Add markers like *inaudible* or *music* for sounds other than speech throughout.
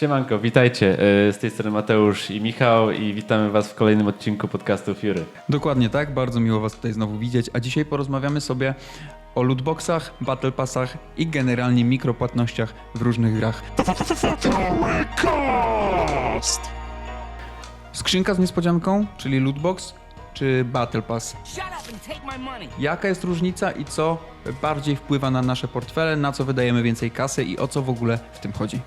Siemanko, witajcie. E, Z tej strony Mateusz i Michał i witamy Was w kolejnym odcinku podcastu Fury. Dokładnie tak, bardzo miło Was tutaj znowu widzieć, a dzisiaj porozmawiamy sobie o lootboxach, battle passach i generalnie mikropłatnościach w różnych grach. Skrzynka z niespodzianką, czyli lootbox, czy battle pass? Jaka jest różnica i co bardziej wpływa na nasze portfele, na co wydajemy więcej kasy i o co w ogóle w tym chodzi?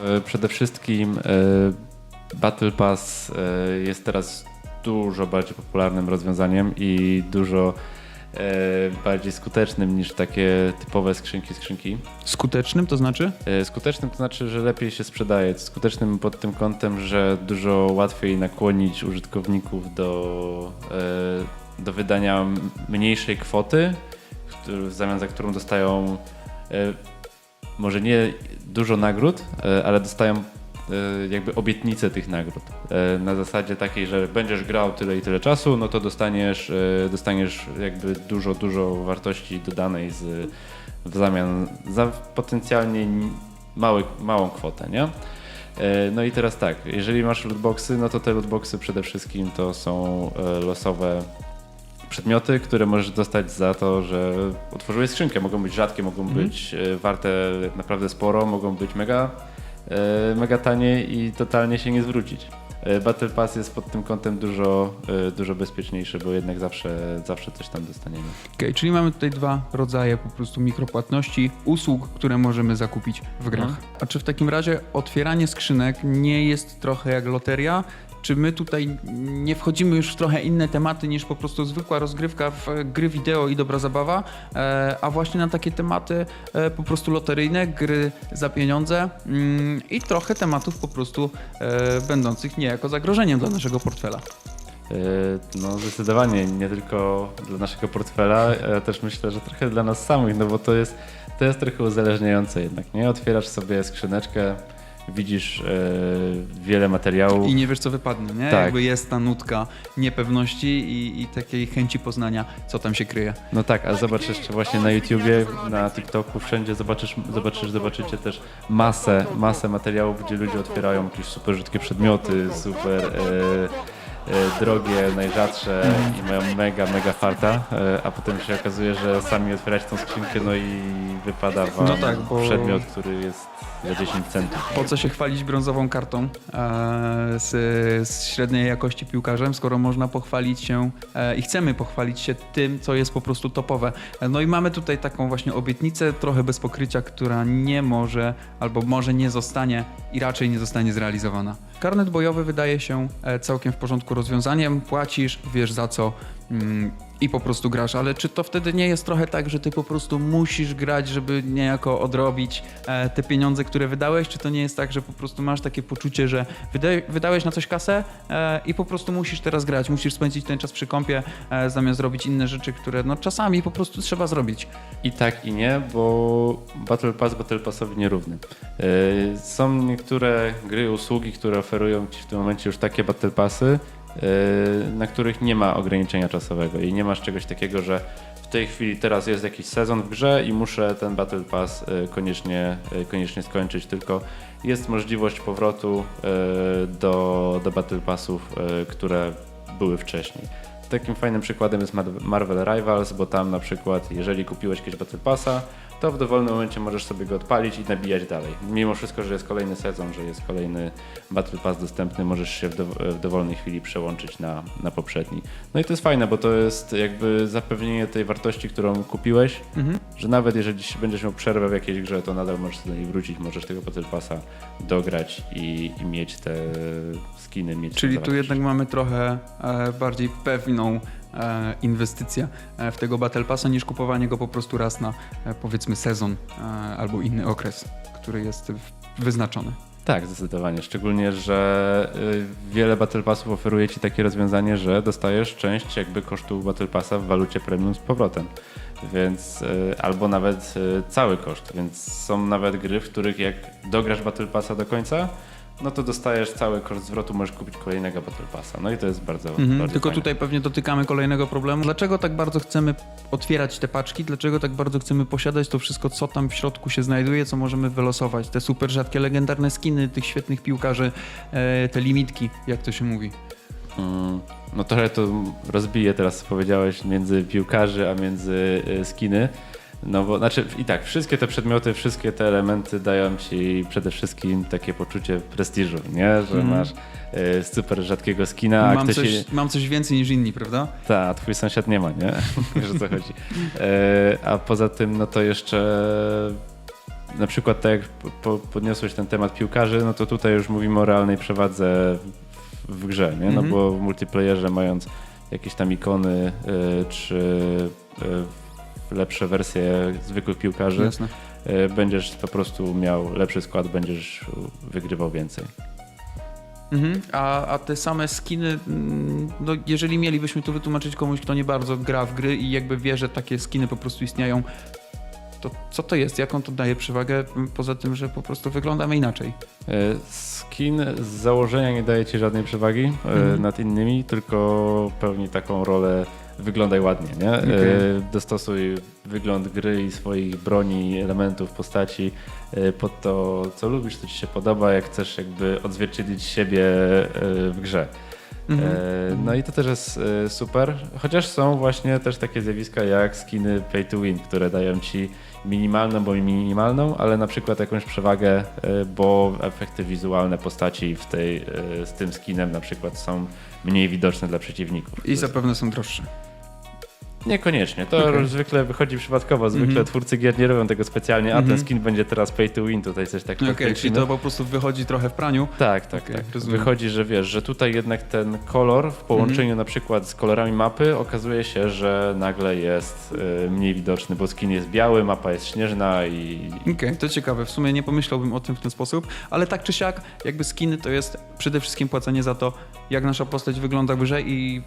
E, Przede wszystkim e, Battle Pass e, jest teraz dużo bardziej popularnym rozwiązaniem i dużo bardziej skutecznym niż takie typowe skrzynki skrzynki. Skutecznym to znaczy? Skutecznym to znaczy, że lepiej się sprzedaje. Skutecznym pod tym kątem, że dużo łatwiej nakłonić użytkowników do, do wydania mniejszej kwoty, w zamian za którą dostają może nie dużo nagród, e, ale dostają e, jakby obietnicę tych nagród. E, Na zasadzie takiej, że będziesz grał tyle i tyle czasu, no to dostaniesz, dostaniesz jakby dużo, dużo wartości dodanej z, w zamian za potencjalnie mały, małą kwotę, nie? No i teraz tak, jeżeli masz lootboxy, no to te lootboxy przede wszystkim to są losowe przedmioty, które możesz dostać za to, że otworzyłeś skrzynkę. Mogą być rzadkie, mogą być e, warte naprawdę sporo, mogą być mega, e, mega tanie i totalnie się nie zwrócić. E, Battle Pass jest pod tym kątem dużo, dużo bezpieczniejszy, bo jednak zawsze, zawsze coś tam dostaniemy. Okej, czyli mamy tutaj dwa rodzaje po prostu mikropłatności, usług, które możemy zakupić w grach. Mhm. A czy w takim razie otwieranie skrzynek nie jest trochę jak loteria? Czy my tutaj nie wchodzimy już w trochę inne tematy niż po prostu zwykła rozgrywka w gry wideo i dobra zabawa, e, a właśnie na takie tematy e, po prostu loteryjne, gry za pieniądze mm, i trochę tematów po prostu e, będących niejako zagrożeniem dla naszego portfela? No zdecydowanie, nie tylko dla naszego portfela, ale też myślę, że trochę dla nas samych, no bo to jest, to jest trochę uzależniające jednak, nie? Otwierasz sobie skrzyneczkę, widzisz e, wiele materiałów. I nie wiesz, co wypadnie, nie? Tak. Jakby jest ta nutka niepewności i, i takiej chęci poznania, co tam się kryje. No tak, a zobacz jeszcze właśnie na YouTubie, na TikToku, wszędzie zobaczysz, zobaczysz, zobaczycie też masę, masę materiałów, gdzie ludzie otwierają jakieś super rzadkie przedmioty, super e, drogie, najrzadsze i mają mega, mega farta, e, a potem się okazuje, że sami otwieracie tą skrzynkę, no i wypada wam No tak, bo- przedmiot, który jest za 10 centów. Po co się chwalić brązową kartą e, z, z średniej jakości piłkarzem, skoro można pochwalić się e, i chcemy pochwalić się tym, co jest po prostu topowe. E, No i mamy tutaj taką właśnie obietnicę, trochę bez pokrycia, która nie może albo może nie zostanie i raczej nie zostanie zrealizowana. Karnet bojowy wydaje się całkiem w porządku rozwiązaniem. Płacisz, wiesz za co mm, i po prostu grasz, ale czy to wtedy nie jest trochę tak, że ty po prostu musisz grać, żeby niejako odrobić e, te pieniądze, które wydałeś? Czy to nie jest tak, że po prostu masz takie poczucie, że wyda wydałeś na coś kasę e, i po prostu musisz teraz grać, musisz spędzić ten czas przy kąpie, e, zamiast robić inne rzeczy, które no czasami po prostu trzeba zrobić. I tak i nie, bo Battle Pass Battle Passowi nierówny. Yy, Są niektóre gry, usługi, które oferują Ci w tym momencie już takie Battle Passy, na których nie ma ograniczenia czasowego i nie masz czegoś takiego, że w tej chwili teraz jest jakiś sezon w grze i muszę ten Battle Pass yy, koniecznie, yy, koniecznie skończyć, tylko jest możliwość powrotu do, do Battle Passów, które były wcześniej. Takim fajnym przykładem jest Mar- Marvel Rivals, bo tam na przykład, jeżeli kupiłeś kiedyś Battle Passa, to w dowolnym momencie możesz sobie go odpalić i nabijać dalej. Mimo wszystko, że jest kolejny sezon, że jest kolejny Battle Pass dostępny, możesz się w, dow- w dowolnej chwili przełączyć na, na poprzedni. No i to jest fajne, bo to jest jakby zapewnienie tej wartości, którą kupiłeś, Mhm. że nawet jeżeli będziesz miał przerwę w jakiejś grze, to nadal możesz do niej wrócić, możesz tego Battle Passa dograć i, i mieć te skiny, mieć Czyli tu jednak mamy trochę e, bardziej pewną e, inwestycję e, w tego Battle Passa niż kupowanie go po prostu raz na e, powiedzmy sezon albo inny okres, który jest wyznaczony. Tak, zdecydowanie. Szczególnie, że wiele Battle Passów oferuje ci takie rozwiązanie, że dostajesz część jakby kosztu Battle Passa w walucie premium z powrotem. Więc albo nawet cały koszt. Więc są nawet gry, w których jak dograsz Battle Passa do końca, no to dostajesz cały koszt zwrotu, możesz kupić kolejnego Battle Passa. No i to jest bardzo, Mhm, bardzo Tylko fajne. tutaj pewnie dotykamy kolejnego problemu. Dlaczego tak bardzo chcemy otwierać te paczki? Dlaczego tak bardzo chcemy posiadać to wszystko, co tam w środku się znajduje, co możemy wylosować? Te super rzadkie, legendarne skiny tych świetnych piłkarzy, e, te limitki, jak to się mówi. Mm, No trochę to rozbije teraz, co powiedziałeś, między piłkarzy, a między y, skiny. No bo, znaczy i tak, wszystkie te przedmioty, wszystkie te elementy dają ci przede wszystkim takie poczucie prestiżu, nie? Że Mhm. masz y, super rzadkiego skina, a mam, ktoś... coś, je- mam coś więcej niż inni, prawda? Ta, a twój sąsiad nie ma, nie? *laughs* Wiesz o co chodzi. E, a poza tym, no to jeszcze na przykład tak jak po, podniosłeś ten temat piłkarzy, no to tutaj już mówimy o realnej przewadze w, w grze, nie? No Mhm. bo w multiplayerze mając jakieś tam ikony e, czy e, lepsze wersje zwykłych piłkarzy, Jasne. e, będziesz po prostu miał lepszy skład, będziesz wygrywał więcej. Mhm. A, a te same skiny, mm, no jeżeli mielibyśmy to wytłumaczyć komuś, kto nie bardzo gra w gry i jakby wie, że takie skiny po prostu istnieją, to co to jest? Jaką to daje przewagę? Poza tym, że po prostu wyglądamy inaczej. E, Skin z założenia nie daje ci żadnej przewagi e, Mhm. nad innymi, tylko pełni taką rolę wyglądaj ładnie, nie? E, Okej. Dostosuj wygląd gry i swoich broni, elementów, postaci e, pod to, co lubisz, co ci się podoba, jak chcesz jakby odzwierciedlić siebie e, w grze. Mhm. E, No i to też jest e, super, chociaż są właśnie też takie zjawiska jak skiny pay to win, które dają ci minimalną, bo minimalną, ale na przykład jakąś przewagę, e, bo efekty wizualne postaci w tej, z tym skinem na przykład są mniej widoczne dla przeciwników. I zapewne są droższe. Niekoniecznie, to Okej. zwykle wychodzi przypadkowo, zwykle Mhm. twórcy gier nie robią tego specjalnie, a Mhm. ten skin będzie teraz pay to win, tutaj coś takiego. Okej, czyli to po prostu wychodzi trochę w praniu. Tak, tak, Okej, tak. rozumiem. Wychodzi, że wiesz, że tutaj jednak ten kolor w połączeniu na przykład z kolorami mapy okazuje się, że nagle jest y, mniej widoczny, bo skin jest biały, mapa jest śnieżna i Okej, to ciekawe. W sumie nie pomyślałbym o tym w ten sposób, ale tak czy siak, jakby skiny to jest przede wszystkim płacenie za to, jak nasza postać wygląda w i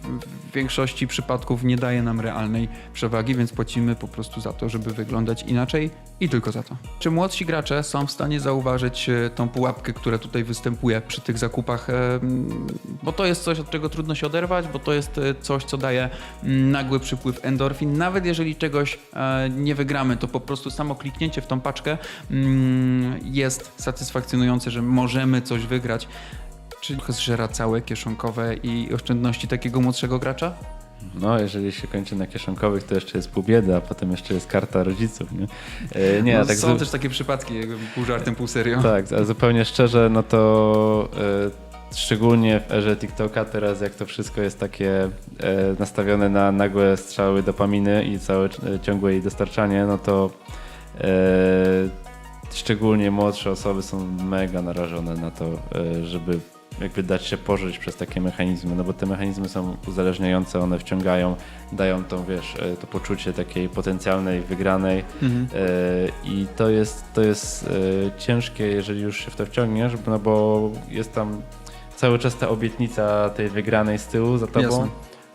w większości przypadków nie daje nam realnej przewagi, więc płacimy po prostu za to, żeby wyglądać inaczej i tylko za to. Czy młodsi gracze są w stanie zauważyć e, tą pułapkę, która tutaj występuje przy tych zakupach? E, mm, Bo to jest coś, od czego trudno się oderwać, bo to jest e, coś, co daje mm, nagły przypływ endorfin. Nawet jeżeli czegoś nie wygramy, to po prostu samo kliknięcie w tą paczkę mm, jest satysfakcjonujące, że możemy coś wygrać. Czy trochę zżera całe kieszonkowe i oszczędności takiego młodszego gracza? no jeżeli się kończy na kieszonkowych, to jeszcze jest pół biedy, a potem jeszcze jest karta rodziców, nie? E, nie, no, tak są zu- też takie przypadki, jakby pół żartem, pół serio. Tak, a zupełnie szczerze, no to e, szczególnie w erze TikToka teraz, jak to wszystko jest takie e, nastawione na nagłe strzały dopaminy i całe e, ciągłe jej dostarczanie, no to e, szczególnie młodsze osoby są mega narażone na to, e, żeby jakby dać się pożyć przez takie mechanizmy, no bo te mechanizmy są uzależniające, one wciągają, dają tą, wiesz, e, to poczucie takiej potencjalnej wygranej, Mhm. E, I to jest, to jest e, ciężkie, jeżeli już się w to wciągniesz, no bo jest tam cały czas ta obietnica tej wygranej z tyłu za tobą. Jasne.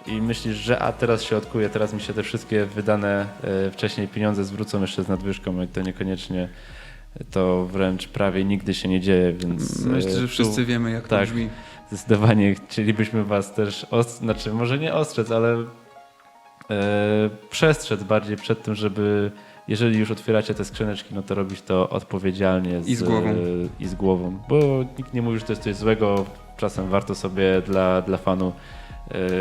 I myślisz, że a teraz się odkuje, teraz mi się te wszystkie wydane e, wcześniej pieniądze zwrócą jeszcze z nadwyżką i to niekoniecznie, to wręcz prawie nigdy się nie dzieje, więc e, Myślę, że tu wszyscy wiemy, jak to tak. brzmi. zdecydowanie chcielibyśmy was też, os- znaczy może nie ostrzec, ale e, przestrzec bardziej przed tym, żeby jeżeli już otwieracie te skrzyneczki, no to robić to odpowiedzialnie I z głową. i z głową, bo nikt nie mówi, że to jest coś złego, czasem warto sobie dla, dla fanu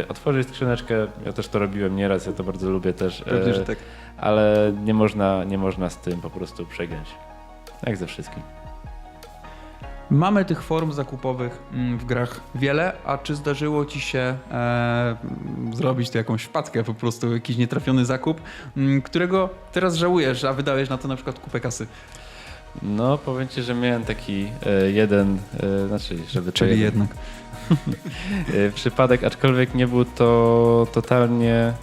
e, otworzyć skrzyneczkę, ja też to robiłem nieraz, ja to bardzo lubię też, Pewnie, e, że tak. ale nie można, nie można z tym po prostu przegiąć. Jak ze wszystkim. Mamy tych form zakupowych mm, w grach wiele, a czy zdarzyło ci się e, zrobić tu jakąś wpadkę, po prostu jakiś nietrafiony zakup, mm, którego teraz żałujesz, a wydałeś na to na przykład kupę kasy? No, powiem ci, że miałem taki e, jeden, e, znaczy, żeby to Czyli jeden, jednak. *laughs* e, przypadek, aczkolwiek nie był to totalnie e,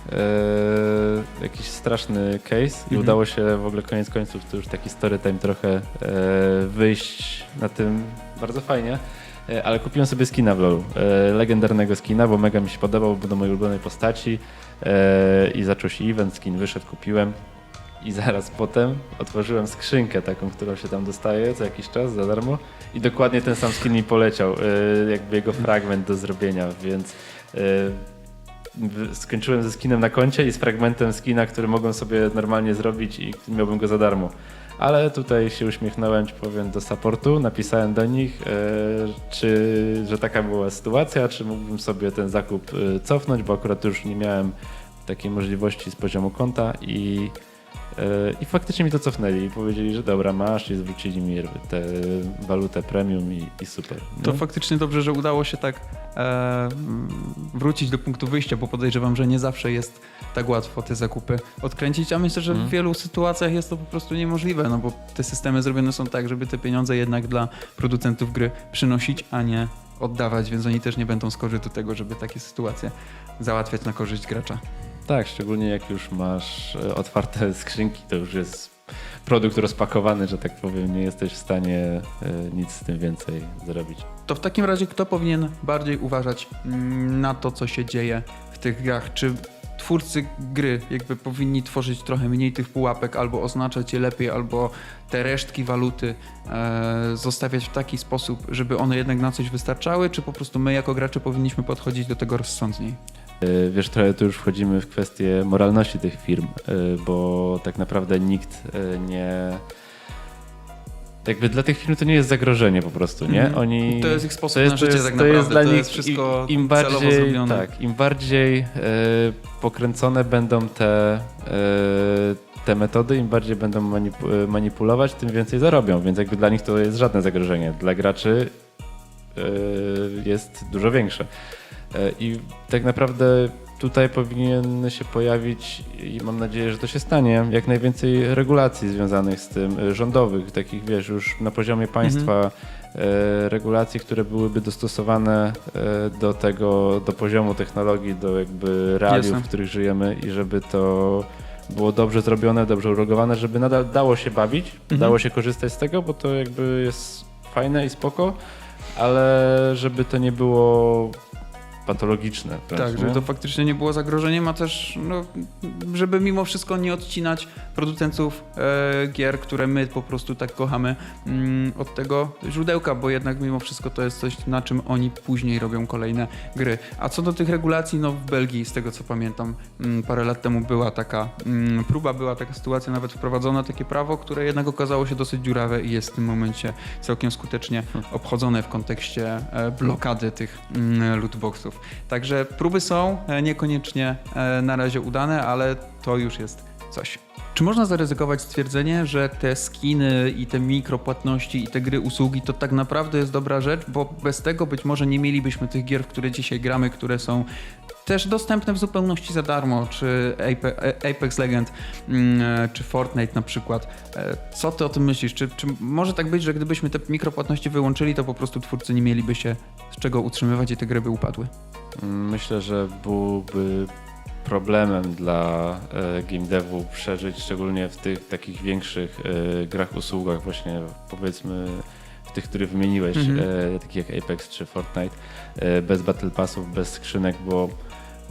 jakiś straszny case i Mhm. udało się w ogóle koniec końców, to już taki story time trochę e, wyjść na tym bardzo fajnie. E, Ale kupiłem sobie skina w LoLu, e, legendarnego skina, bo mega mi się podobał, był do mojej ulubionej postaci e, i zaczął się event, skin wyszedł, kupiłem. I zaraz potem otworzyłem skrzynkę taką, którą się tam dostaje co jakiś czas za darmo i dokładnie ten sam skin mi poleciał, y, jakby jego fragment do zrobienia, więc y, w- skończyłem ze skinem na koncie i z fragmentem skina, który mogłem sobie normalnie zrobić i miałbym go za darmo. Ale tutaj się uśmiechnąłem, powiem, do supportu, napisałem do nich, e, czy, że taka była sytuacja, czy mógłbym sobie ten zakup cofnąć, bo akurat już nie miałem takiej możliwości z poziomu konta i, i faktycznie mi to cofnęli i powiedzieli, że dobra, masz i zwrócili mi tę walutę premium i, i super. To nie? faktycznie dobrze, że udało się tak e, wrócić do punktu wyjścia, bo podejrzewam, że nie zawsze jest tak łatwo te zakupy odkręcić, a myślę, że w Mhm. wielu sytuacjach jest to po prostu niemożliwe, no bo te systemy zrobione są tak, żeby te pieniądze jednak dla producentów gry przynosić, a nie oddawać, więc oni też nie będą skorzy do tego, żeby takie sytuacje załatwiać na korzyść gracza. Tak, szczególnie jak już masz e, otwarte *laughs* skrzynki, to już jest produkt rozpakowany, że tak powiem, nie jesteś w stanie e, nic z tym więcej zrobić. To w takim razie kto powinien bardziej uważać mm, na to, co się dzieje w tych grach? Czy twórcy gry jakby powinni tworzyć trochę mniej tych pułapek, albo oznaczać je lepiej, albo te resztki waluty e, zostawiać w taki sposób, żeby one jednak na coś wystarczały, czy po prostu my jako gracze powinniśmy podchodzić do tego rozsądniej? E, Wiesz, trochę tu już wchodzimy w kwestię moralności tych firm, e, bo tak naprawdę nikt e, nie. Jakby dla tych firm to nie jest zagrożenie po prostu, nie? Mhm. Oni. To jest ich sposób to jest, na życie to jest, tak to jest naprawdę, dla to nich jest wszystko im, im bardziej, tak, im bardziej pokręcone będą te, te metody, im bardziej będą manipu- manipulować, tym więcej zarobią, więc jakby dla nich to jest żadne zagrożenie. Dla graczy jest dużo większe. E, I tak naprawdę tutaj powinien się pojawić i mam nadzieję, że to się stanie, jak najwięcej regulacji związanych z tym, e, rządowych, takich wiesz, już na poziomie państwa e, regulacji, które byłyby dostosowane do tego, do poziomu technologii, do jakby realiów, Jasne. w których żyjemy i żeby to było dobrze zrobione, dobrze uregulowane, żeby nadal dało się bawić, Mhm. dało się korzystać z tego, bo to jakby jest fajne i spoko, ale żeby to nie było patologiczne. wręcz, Tak, żeby to faktycznie nie było zagrożeniem, a też, no, żeby mimo wszystko nie odcinać producentów e, gier, które my po prostu tak kochamy, mm, od tego źródełka, bo jednak mimo wszystko to jest coś, na czym oni później robią kolejne gry. A co do tych regulacji, no w Belgii, z tego co pamiętam, mm, parę lat temu była taka mm, próba, była taka sytuacja, nawet wprowadzono takie prawo, które jednak okazało się dosyć dziurawe i jest w tym momencie całkiem skutecznie obchodzone w kontekście e, blokady tych mm, Także próby są, e, niekoniecznie e, na razie udane, ale to już jest coś. Czy można zaryzykować stwierdzenie, że te skiny i te mikropłatności i te gry usługi to tak naprawdę jest dobra rzecz, bo bez tego być może nie mielibyśmy tych gier, w które dzisiaj gramy, które są też dostępne w zupełności za darmo, czy Ape- Apex Legend, mm, e, czy Fortnite na przykład. E, Co ty o tym myślisz? Czy, czy może tak być, że gdybyśmy te mikropłatności wyłączyli, to po prostu twórcy nie mieliby się z czego utrzymywać i te gry by upadły? Myślę, że byłby problemem dla e, game devu przeżyć, szczególnie w tych takich większych e, grach, usługach, właśnie powiedzmy w tych, które wymieniłeś, Mhm. e, takich jak Apex czy Fortnite, e, bez battle passów, bez skrzynek, bo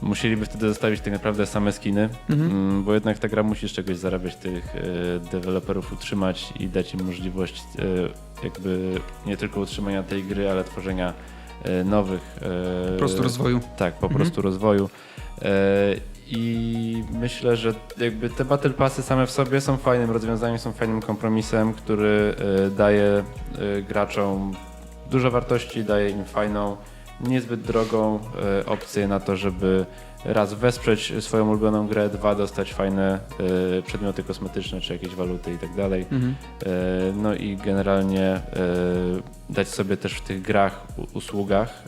musieliby wtedy zostawić tak naprawdę same skiny, Mhm. mm, bo jednak ta gra musi z czegoś zarabiać, tych e, deweloperów utrzymać i dać im możliwość e, jakby nie tylko utrzymania tej gry, ale tworzenia e, nowych. Po prostu rozwoju. tak, po Mhm. prostu rozwoju. I myślę, że jakby te battle passy same w sobie są fajnym rozwiązaniem, są fajnym kompromisem, który daje graczom dużo wartości, daje im fajną, niezbyt drogą e, opcję na to, żeby raz wesprzeć swoją ulubioną grę, dwa dostać fajne e, przedmioty kosmetyczne czy jakieś waluty i tak dalej. Mhm. E, No i generalnie dać sobie też w tych grach, usługach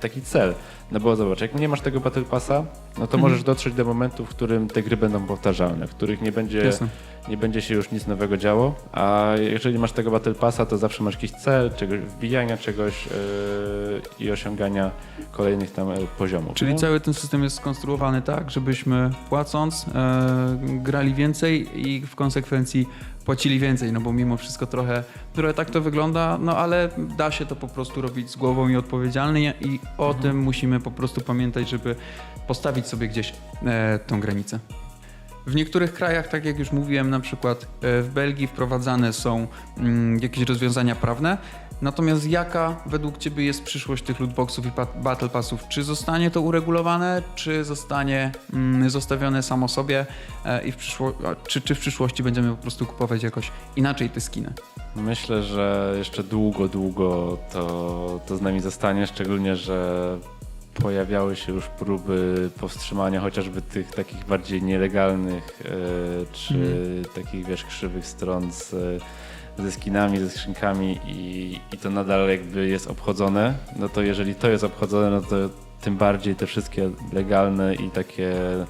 taki cel. No bo zobacz, jak nie masz tego Battle Passa, no to Mhm. możesz dotrzeć do momentu, w którym te gry będą powtarzalne, w których nie będzie, Jasne. nie będzie się już nic nowego działo, a jeżeli masz tego Battle Passa, to zawsze masz jakiś cel, czegoś, wbijania czegoś e, i osiągania kolejnych tam e, poziomów. Czyli nie? cały ten system jest skonstruowany tak, żebyśmy płacąc e, grali więcej i w konsekwencji płacili więcej, no bo mimo wszystko trochę, trochę tak to wygląda, no ale da się to po prostu robić z głową i odpowiedzialnie i o tym musimy po prostu pamiętać, żeby postawić sobie gdzieś e, tą granicę. W niektórych krajach, tak jak już mówiłem, na przykład e, w Belgii wprowadzane są mm, jakieś rozwiązania prawne. Natomiast jaka według Ciebie jest przyszłość tych lootboxów i battle passów? Czy zostanie to uregulowane, czy zostanie mm, zostawione samo sobie e, i w przyszło- czy, czy w przyszłości będziemy po prostu kupować jakoś inaczej te skiny? Myślę, że jeszcze długo, długo to, to z nami zostanie, szczególnie, że pojawiały się już próby powstrzymania chociażby tych takich bardziej nielegalnych e, czy takich wiesz krzywych stron z, ze skinami, ze skrzynkami i, i to nadal jakby jest obchodzone, no to jeżeli to jest obchodzone, no to tym bardziej te wszystkie legalne i takie e,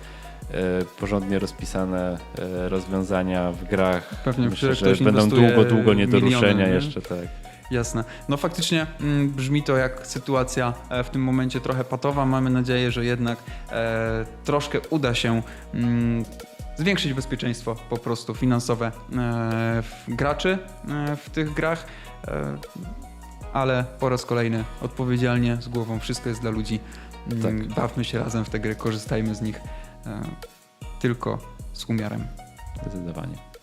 porządnie rozpisane e, rozwiązania w grach Pewnie, myślę, że będą długo, długo nie do miliony, ruszenia nie? jeszcze, tak. Jasne. No faktycznie mm, brzmi to jak sytuacja e, w tym momencie trochę patowa. Mamy nadzieję, że jednak e, troszkę uda się mm, zwiększyć bezpieczeństwo po prostu finansowe e, graczy e, w tych grach. E, ale po raz kolejny odpowiedzialnie, z głową, wszystko jest dla ludzi. Mm, Tak. Bawmy się razem w te gry, korzystajmy z nich e, tylko z umiarem. Zdecydowanie.